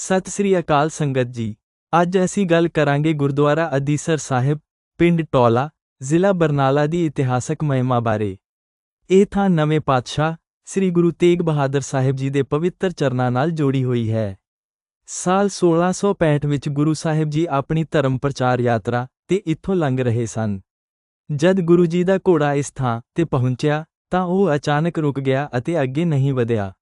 ਸਤਿ ਸ੍ਰੀ ਅਕਾਲ ਸੰਗਤ ਜੀ। ਅੱਜ ਅਸੀਂ ਗੱਲ ਕਰਾਂਗੇ ਗੁਰਦੁਆਰਾ ਅਦੀਸਰ ਸਾਹਿਬ, ਪਿੰਡ ਟੋਲਾ, ਜ਼ਿਲ੍ਹਾ ਬਰਨਾਲਾ ਦੀ ਇਤਿਹਾਸਕ ਮਹਿਮਾ ਬਾਰੇ। ਇਹ ਥਾਂ ਨਵੇਂ ਪਾਤਸ਼ਾਹ ਸ੍ਰੀ ਗੁਰੂ ਤੇਗ ਬਹਾਦਰ ਸਾਹਿਬ ਜੀ ਦੇ ਪਵਿੱਤਰ ਚਰਨਾਂ ਨਾਲ ਜੋੜੀ ਹੋਈ ਹੈ। ਸਾਲ 1665 ਵਿੱਚ ਗੁਰੂ ਸਾਹਿਬ ਜੀ ਆਪਣੀ ਧਰਮ ਪ੍ਰਚਾਰ ਯਾਤਰਾ ਤੇ ਇੱਥੋਂ ਲੰਘ ਰਹੇ ਸਨ। ਜਦ ਗੁਰੂ ਜੀ ਦਾ ਘੋੜਾ ਇਸ ਥਾਂ ਤੇ ਪਹੁੰਚਿਆ ਤਾਂ ਉਹ ਅਚਾਨਕ ਰੁਕ ਗਿਆ ਅਤੇ ਅੱਗੇ ਨਹੀਂ ਵਧਿਆ।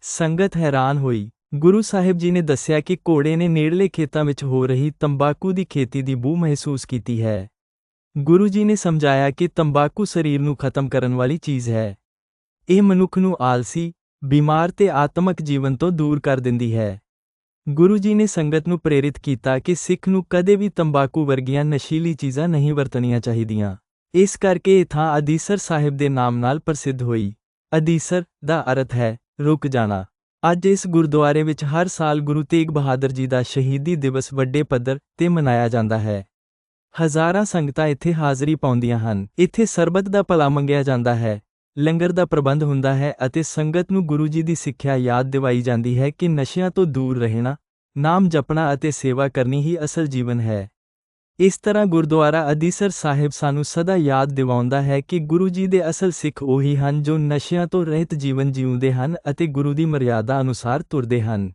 ਸੰਗਤ ਹੈਰਾਨ ਹੋਈ ਗੁਰੂ ਸਾਹਿਬ ਜੀ ਨੇ ਦੱਸਿਆ ਕਿ ਘੋੜੇ ਨੇ ਨੇੜਲੇ ਖੇਤਾਂ ਵਿੱਚ ਹੋ ਰਹੀ ਤੰਬਾਕੂ ਦੀ ਖੇਤੀ ਦੀ ਬੂ ਮਹਿਸੂਸ ਕੀਤੀ ਹੈ। ਗੁਰੂ ਜੀ ਨੇ ਸਮਝਾਇਆ ਕਿ ਤੰਬਾਕੂ ਸਰੀਰ ਨੂੰ ਖਤਮ ਕਰਨ ਵਾਲੀ ਚੀਜ਼ ਹੈ। ਇਹ ਮਨੁੱਖ ਨੂੰ ਆਲਸੀ, ਬਿਮਾਰ ਤੇ ਆਤਮਕ ਜੀਵਨ ਤੋਂ ਦੂਰ ਕਰ ਦਿੰਦੀ ਹੈ। ਗੁਰੂ ਜੀ ਨੇ ਸੰਗਤ ਨੂੰ ਪ੍ਰੇਰਿਤ ਕੀਤਾ ਕਿ ਸਿੱਖ ਨੂੰ ਕਦੇ ਵੀ ਤੰਬਾਕੂ ਵਰਗੀਆਂ ਨਸ਼ੀਲੀ ਚੀਜ਼ਾਂ ਨਹੀਂ ਵਰਤਣੀਆਂ ਚਾਹੀਦੀਆਂ। ਇਸ ਕਰਕੇ ਇਹ ਥਾਂ ਅਦੀਸਰ ਸਾਹਿਬ ਦੇ ਨਾਮ ਨਾਲ ਪ੍ਰਸਿੱਧ ਹੋਈ। ਅਦੀਸਰ ਦਾ ਅਰਥ ਹੈ, ਰੁਕ ਜਾਣਾ। ਅੱਜ ਇਸ ਗੁਰਦੁਆਰੇ ਵਿੱਚ ਹਰ ਸਾਲ ਗੁਰੂ ਤੇਗ ਬਹਾਦਰ ਜੀ ਦਾ ਸ਼ਹੀਦੀ ਦਿਵਸ ਵੱਡੇ ਪੱਧਰ ਤੇ ਮਨਾਇਆ ਜਾਂਦਾ ਹੈ। ਹਜ਼ਾਰਾਂ ਸੰਗਤਾਂ ਇੱਥੇ ਹਾਜ਼ਰੀ ਪਾਉਂਦੀਆਂ ਹਨ। ਇੱਥੇ ਸਰਬਤ ਦਾ ਭਲਾ ਮੰਗਿਆ ਜਾਂਦਾ ਹੈ। ਲੰਗਰ ਦਾ ਪ੍ਰਬੰਧ ਹੁੰਦਾ ਹੈ ਅਤੇ ਸੰਗਤ ਨੂੰ ਗੁਰੂ ਜੀ ਦੀ ਸਿੱਖਿਆ ਯਾਦ ਦਿਵਾਈ ਜਾਂਦੀ ਹੈ ਕਿ ਨਸ਼ਿਆਂ ਤੋਂ ਦੂਰ ਰਹਿਣਾ, ਨਾਮ ਜਪਣਾ ਅਤੇ ਸੇਵਾ ਕਰਨੀ ਹੀ ਅਸਲ ਜੀਵਨ ਹੈ। ਇਸ ਤਰ੍ਹਾਂ ਗੁਰਦੁਆਰਾ ਅਦੀਸਰ ਸਾਹਿਬ ਸਾਨੂੰ ਸਦਾ ਯਾਦ ਦਿਵਾਉਂਦਾ ਹੈ ਕਿ ਗੁਰੂ ਜੀ ਦੇ ਅਸਲ ਸਿੱਖ ਉਹੀ ਹਨ ਜੋ ਨਸ਼ਿਆਂ ਤੋਂ ਰਹਿਤ ਜੀਵਨ ਜਿਉਂਦੇ ਹਨ ਅਤੇ ਗੁਰੂ ਦੀ ਮਰਿਆਦਾ ਅਨੁਸਾਰ ਤੁਰਦੇ ਹਨ।